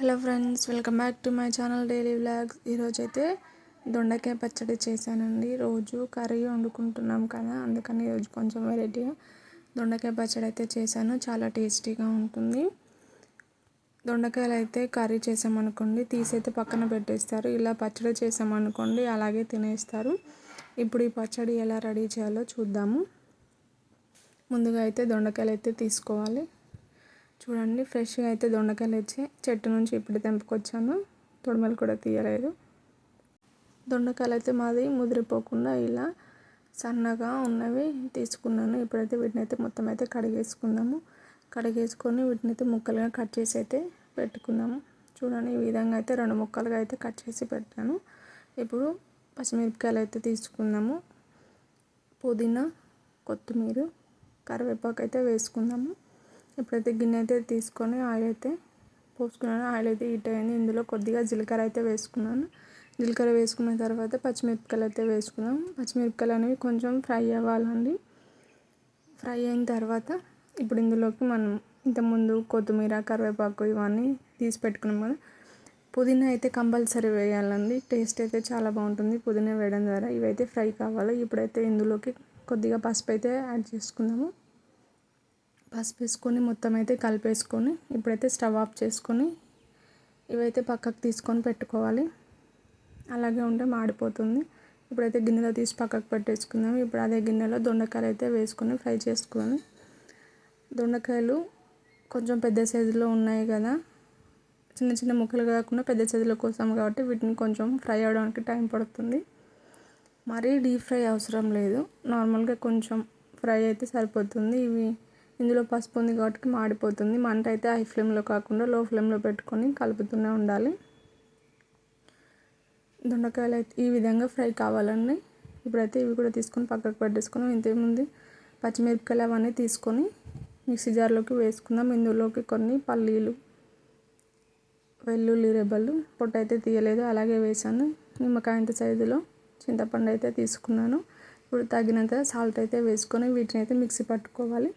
Hello friends welcome back to my channel daily vlogs. ఈరోజు అయితే దొండకాయ పచ్చడి చేశానండి. రోజు కర్రీ వండుకుంటున్నాం కదా అందుకని ఈరోజు కొంచెం వెరైటీగా దొండకాయ పచ్చడి అయితే చేశాను. చాలా టేస్టీగా ఉంటుంది. దొండకాయలు అయితే కర్రీ చేసామనుకోండి తీసైతే పక్కన పెట్టేస్తారు. ఇలా పచ్చడి చేసామనుకోండి అలాగే తినేస్తారు. ఇప్పుడు ఈ పచ్చడి ఎలా రెడీ చేయాలో చూద్దాము. ముందుగా అయితే దొండకాయలు అయితే తీసుకోవాలి. చూడండి ఫ్రెష్గా అయితే దొండకాయలు వచ్చి చెట్టు నుంచి ఇప్పుడు తెంపుకొచ్చాను. తొడమలు కూడా తీయలేదు. దొండకాయలు అయితే మాది ముదిరిపోకుండా ఇలా సన్నగా ఉన్నవి తీసుకున్నాను. ఇప్పుడైతే వీటిని అయితే మొత్తం అయితే కడిగేసుకుందాము కడిగేసుకొని వీటిని అయితే ముక్కలుగా కట్ చేసి అయితే పెట్టుకున్నాము. చూడండి ఈ విధంగా అయితే రెండు ముక్కలుగా అయితే కట్ చేసి పెట్టాను. ఇప్పుడు పచ్చిమిరపకాయలు అయితే తీసుకుందాము పుదీనా కొత్తిమీర కరివేపాకు అయితే వేసుకుందాము ఇప్పుడైతే గిన్నె అయితే తీసుకొని ఆయిల్ అయితే పోసుకున్నాను. ఆయిల్ అయితే హీట్ అయింది. ఇందులో కొద్దిగా జీలకర్ర అయితే వేసుకున్నాను. జీలకర్ర వేసుకున్న తర్వాత పచ్చిమిరపకాయలు అయితే వేసుకున్నాం. పచ్చిమిరపకాయలు అనేవి కొంచెం ఫ్రై అవ్వాలండి. ఫ్రై అయిన తర్వాత ఇప్పుడు ఇందులోకి మనం ఇంతకుముందు కొత్తిమీర కరివేపాకు ఇవన్నీ తీసి పెట్టుకున్నాం కదా. పుదీనా అయితే కంపల్సరీ వేయాలండి. టేస్ట్ అయితే చాలా బాగుంటుంది పుదీనా వేయడం ద్వారా. ఇవైతే ఫ్రై కావాలి. ఇప్పుడైతే ఇందులోకి కొద్దిగా పసుపు అయితే యాడ్ చేసుకుందాము పసుపు వేసుకొని మొత్తం అయితే కలిపేసుకొని ఇప్పుడైతే స్టవ్ ఆఫ్ చేసుకొని ఇవైతే పక్కకు తీసుకొని పెట్టుకోవాలి. అలాగే ఉంటే మాడిపోతుంది. ఇప్పుడైతే గిన్నెలో తీసి పక్కకు పెట్టేసుకుందాం. ఇప్పుడు అదే గిన్నెలో దొండకాయలు అయితే వేసుకొని ఫ్రై చేసుకొని దొండకాయలు కొంచెం పెద్ద సైజులో ఉన్నాయి కదా. చిన్న చిన్న ముక్కలు కాకుండా పెద్ద సైజులో కోసం కాబట్టి వీటిని కొంచెం ఫ్రై అవడానికి టైం పడుతుంది. మరీ డీప్ ఫ్రై అవసరం లేదు. నార్మల్గా కొంచెం ఫ్రై అయితే సరిపోతుంది. ఇవి ఇందులో పసుపు ఉంది కాబట్టి మాడిపోతుంది. మంట అయితే హై ఫ్లేమ్లో కాకుండా లో ఫ్లేమ్లో పెట్టుకొని కలుపుతూనే ఉండాలి. దొండకాయలు అయితే ఈ విధంగా ఫ్రై కావాలండి. ఇప్పుడైతే ఇవి కూడా తీసుకొని పక్కకు పెట్టేసుకుని ఇంతకుముందు పచ్చిమిరపకాయలు అవన్నీ తీసుకొని మిక్సీ జార్లోకి వేసుకుందాం. ఇందులోకి కొన్ని పల్లీలు వెల్లుల్లి రెబ్బలు పొట్టు అయితే తీయలేదు. అలాగే వేసాను. నిమ్మకాయ ఇంత సైజులో చింతపండు అయితే తీసుకున్నాను. ఇప్పుడు తగినంత సాల్ట్ అయితే వేసుకొని వీటిని అయితే మిక్సీ పట్టుకోవాలి.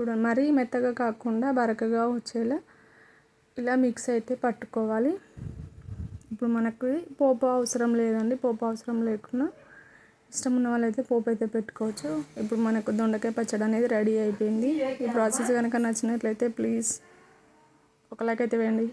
చూడండి. మరీ మెత్తగా కాకుండా బరకగా వచ్చేలా ఇలా మిక్స్ అయితే పట్టుకోవాలి. ఇప్పుడు మనకు పోపు అవసరం లేదండి. పోపు అవసరం లేకుండా ఇష్టం ఉన్న వాళ్ళైతే పోపు అయితే పెట్టుకోవచ్చు. ఇప్పుడు మనకు దొండకాయ పచ్చడి అనేది రెడీ అయిపోయింది. ఈ ప్రాసెస్ కనుక నచ్చినట్లయితే ప్లీజ్ ఒక లైక్ అయితే వేయండి.